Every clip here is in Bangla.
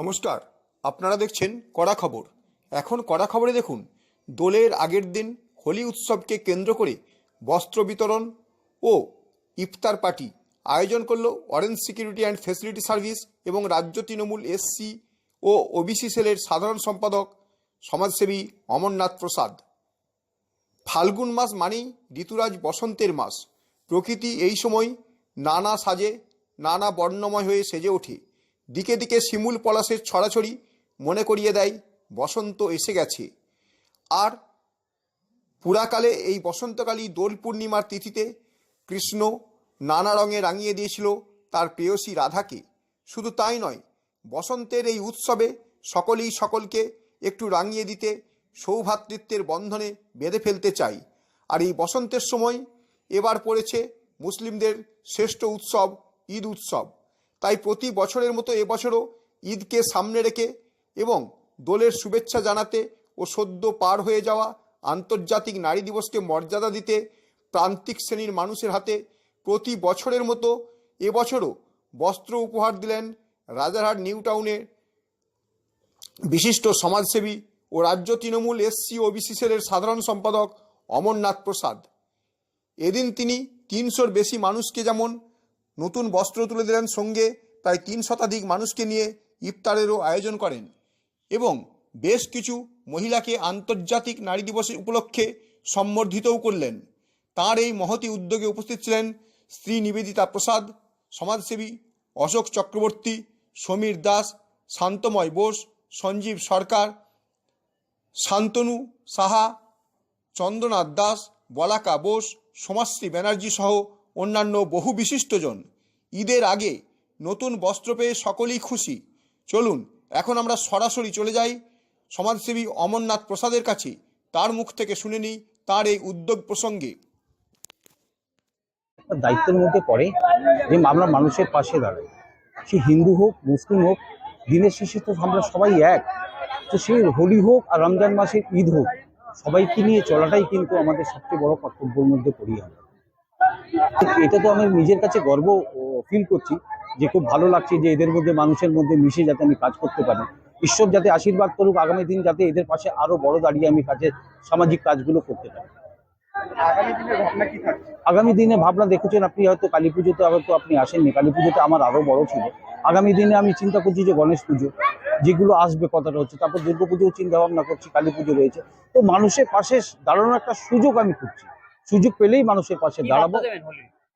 নমস্কার, আপনারা দেখছেন কড়া খবর। এখন কড়া খবরে দেখুন, দোলের আগের দিন হোলি উৎসবকে কেন্দ্র করে বস্ত্র বিতরণ ও ইফতার পার্টি আয়োজন করল orange security and facility service এবং রাজ্য তৃণমূল এসসি ও ওবিসি সেলের সাধারণ সম্পাদক সমাজসেবী অমরনাথ প্রসাদ। ফাল্গুন মাস মানেই ঋতুরাজ বসন্তের মাস। প্রকৃতি এই সময় নানা সাজে, নানা বর্ণময় হয়ে সেজে ওঠে। দিকে দিকে শিমুল পলাশের ছড়াছড়ি মনে করিয়ে দেয়, বসন্ত এসে গেছে। আর পুরাকালে এই বসন্তকালী দোল পূর্ণিমার তিথিতে কৃষ্ণ নানা রঙে রাঙিয়ে দিয়েছিল তার প্রেয়সী রাধাকে। শুধু তাই নয়, বসন্তের এই উৎসবে সকলেই সকলকে একটু রাঙিয়ে দিতে সৌভ্রাতৃত্বের বন্ধনে বেঁধে ফেলতে চাই আর এই বসন্তের সময় এবার পড়েছে মুসলিমদের শ্রেষ্ঠ উৎসব ঈদ উৎসব। তাই প্রতি বছরের মতো এবছরও ঈদকে সামনে রেখে এবং দোলের শুভেচ্ছা জানাতে ও সদ্য পার হয়ে যাওয়া আন্তর্জাতিক নারী দিবসকে মর্যাদা দিতে প্রান্তিক শ্রেণির মানুষের হাতে প্রতি বছরের মতো এবছরও বস্ত্র উপহার দিলেন রাজারহাট নিউ টাউনের বিশিষ্ট সমাজসেবী ও রাজ্য তৃণমূল এসসি ওবিসি সেলের সাধারণ সম্পাদক অমরনাথ প্রসাদ। এদিন তিনি তিনশোর বেশি মানুষকে যেমন নতুন বস্ত্র তুলে দিলেন সঙ্গে প্রায় তিন শতাধিক মানুষকে নিয়ে ইফতারেরও আয়োজন করেন এবং বেশ কিছু মহিলাকে আন্তর্জাতিক নারী দিবস উপলক্ষে সম্বর্ধিতও করলেন। তার এই মহতি উদ্যোগে উপস্থিত ছিলেন স্ত্রী নিবেদিতা প্রসাদ, সমাজসেবী অশোক চক্রবর্তী, সমীর দাস, শান্তময় বোস, সঞ্জীব সরকার, শান্তনু সাহা, চন্দ্রনাথ দাস, বলাকা বোস, সমাজশ্রী ব্যানার্জি সহ অন্যান্য বহু বিশিষ্টজন। ঈদের আগে নতুন বস্ত্র পেয়ে সকলেই খুশি। চলুন, এখন আমরা সরাসরি চলে যাই সমাজসেবী অমরনাথ প্রসাদের কাছে। তার মুখ থেকে শুনে নিই তার এই উদ্যোগ প্রসঙ্গে। দায়িত্বের মধ্যে পড়ে যে আমরা মানুষের পাশে দাঁড়াই সে হিন্দু হোক, মুসলিম হোক, দিনের শেষে তো আমরা সবাই এক। তো সেই হোলি হোক আর রমজান মাসের ঈদ হোক, সবাইকে নিয়ে চলাটাই কিন্তু আমাদের সবচেয়ে বড় কর্তব্যের মধ্যে পড়ি আমরা। এটা তো আমি নিজের কাছে গর্ব ফিল করছি যে খুব ভালো লাগছে যে এদের মধ্যে মানুষের মধ্যে মিশে যাতে আমি কাজ করতে পারি। ঈশ্বর যাতে আশীর্বাদ করুক আগামী দিন যাতে এদের পাশে আরও বড় দাঁড়িয়ে আমি কাজের সামাজিক কাজগুলো করতে পারি। আগামী দিনে ঘটনা কি থাকছে? আগামী দিনে ভাবনা দেখেছেন আপনি হয়তো কালী পুজোতে হয়তো আপনি আসেননি। কালী পুজোতে আমার আরও বড় ছিল। আগামী দিনে আমি চিন্তা করছি যে গণেশ পুজো যেগুলো আসবে কথাটা হচ্ছে তারপর দুর্গা পুজোও চিন্তা ভাবনা করছি কালী পুজো রয়েছে। তো মানুষের পাশে দাঁড়ানোর একটা সুযোগ আমি খুঁজছি। সুযোগ পেলেই মানুষের পাশে দাঁড়াবো।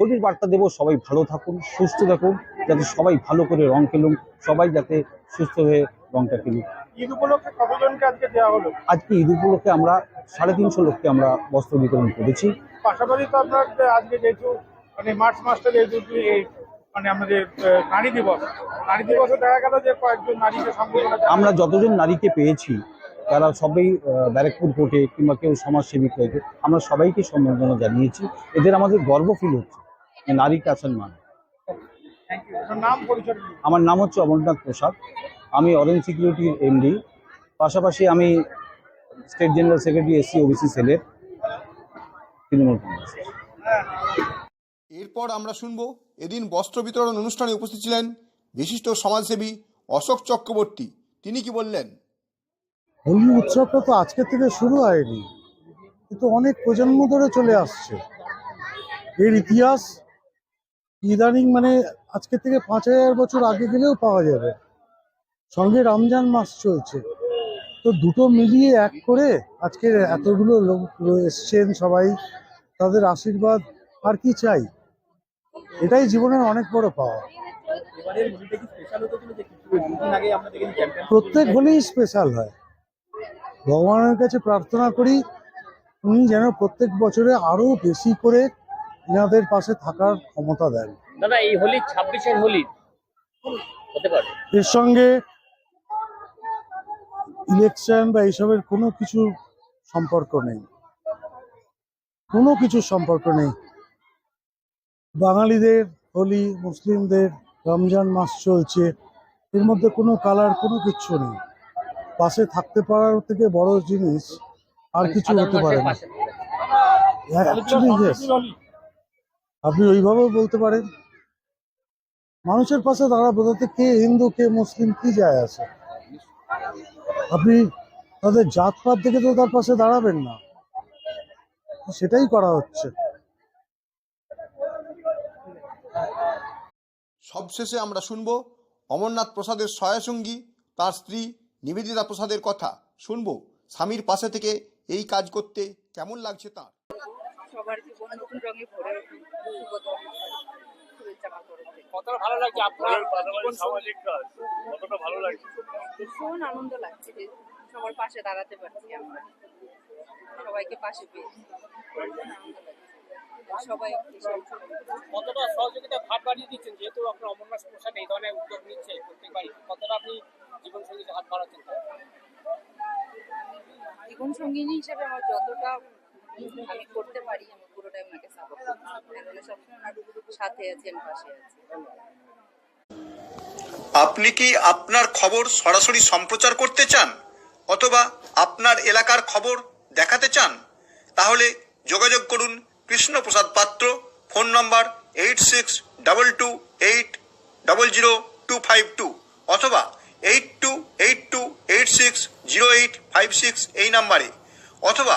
হোলির বার্তা দেবো সবাই ভালো থাকুন সুস্থ থাকুন যাতে সবাই ভালো করে রং খেলুন সবাই যাতে সুস্থ হয়ে রংটা খেলুন ঈদ উপলক্ষে কতজনকে আজকে দেওয়া হলো? আজকে ঈদ উপলক্ষে আমরা সাড়ে তিনশো লোককে আমরা বস্ত্র বিতরণ করেছি। পাশাপাশি তো আপনার আজকে যেহেতু মানে মার্চ মাসটা যেহেতু মানে আমাদের নারী দিবস। নারী দিবসে দেখা গেল যে কয়েকজন নারীকে সম্বোধনা আমরা যতজন নারীকে পেয়েছি তারা সবাই ব্যারাকপুর কোর্টে কিংবা কেউ সমাজসেবী হয়েছে আমরা সবাইকে সম্বর্ধনা জানিয়েছি। এদের আমাদের গর্ব ফিল হচ্ছে। যে নারীকে আছেন মানে আমার নাম হচ্ছে অমরনাথ প্রসাদ। আমি অরেঞ্জ সিকিউরিটির এমডি পাশাপাশি আমি state general secretary SC OBC সেলের তৃণমূল কংগ্রেস এরপর আমরা শুনব এদিন বস্ত্র বিতরণ অনুষ্ঠানে উপস্থিত ছিলেন বিশিষ্ট সমাজসেবী অশোক চক্রবর্তী। তিনি কি বললেন? হোলি উৎসবটা তো আজকে থেকে শুরু হয়নি। কিন্তু অনেক প্রজন্ম ধরে চলে আসছে। এর ইতিহাস ইদানিং মানে আজকে থেকে পাঁচ হাজার বছর আগে গেলেও পাওয়া যাবে। সঙ্গে রমজান মাস চলছে। তো দুটো মিলিয়ে এক করে আজকে এতগুলো লোক এসছেন সবাই। তাদের আশীর্বাদ আর কি চাই? এটাই জীবনের অনেক বড় পাওয়া। প্রত্যেক হলেই স্পেশাল হয়। ভগবানের কাছে প্রার্থনা করি, উনি যেন প্রত্যেক বছরে আরও বেশি করে এনাদের পাশে থাকার ক্ষমতা দেন। দাদা এই হোলি ছাব্বিশের হোলি হতে পারে। এর সঙ্গে ইলেকশন বা এইসবের কোনো কিছু সম্পর্ক নেই। কোনো কিছু সম্পর্ক নেই। বাঙালিদের হোলি মুসলিমদের রমজান মাস চলছে। এর মধ্যে কোনো কালার কোনো কিচ্ছু নেই। পাশে থাকতে পারার থেকে বড় জিনিস আর কিছু হতে পারে না। Actually yes. আপনি ওইভাবেও বলতে পারেন? মানুষের পাশে দাঁড়াবে তাতে কে হিন্দু, কে মুসলিম, কি যায় আছে? আপনি তাদের জাতপাত দেখে তো তার পাশে দাঁড়াবেন না। সেটাই করা হচ্ছে। সবশেষে আমরা শুনব অমরনাথ প্রসাদের সহায়সঙ্গী তার স্ত্রী নিবেদিতা প্রসাদের কথা। শুনব স্বামীর পাশে থেকে এই কাজ করতে কেমন লাগছে তার? সবার জীবন নতুন রঙে ভরে উঠুক। কতটা ভালো লাগছে আপনার জীবন সঙ্গী? ভীষণ আনন্দ লাগছে যে সবার পাশে দাঁড়াতে পারছি আমরা। সবাইকে পাশে পেয়েছি লাগছে সবাই কতটা সহযোগিতা ভাগ বাড়িয়ে দিচ্ছেন? যেহেতু আপনার অমরনাথ প্রসাদ এই ধরনের উদ্যোগ নিচ্ছে প্রত্যেকবারই। কতটা আপনি জীবন সঙ্গীতে হাত বাড়াচ্ছেন জীবন সঙ্গিনী হিসেবে আমার যতটা আমি করতে পারি, আমি পুরোটাই ওনাকে সাপোর্ট করছি কেননা সবসময় ওনার সাথে আছেন পাশে আছি। আপনি কি আপনার খবর সরাসরি সম্প্রচার করতে চান? অথবা আপনার এলাকার খবর দেখাতে চান? তাহলে যোগাযোগ করুন Krishnaprasad Patra, phone number eight six double two eight double zero two five two, অথবা eight two eight two eight six zero eight five six এই নাম্বারে, অথবা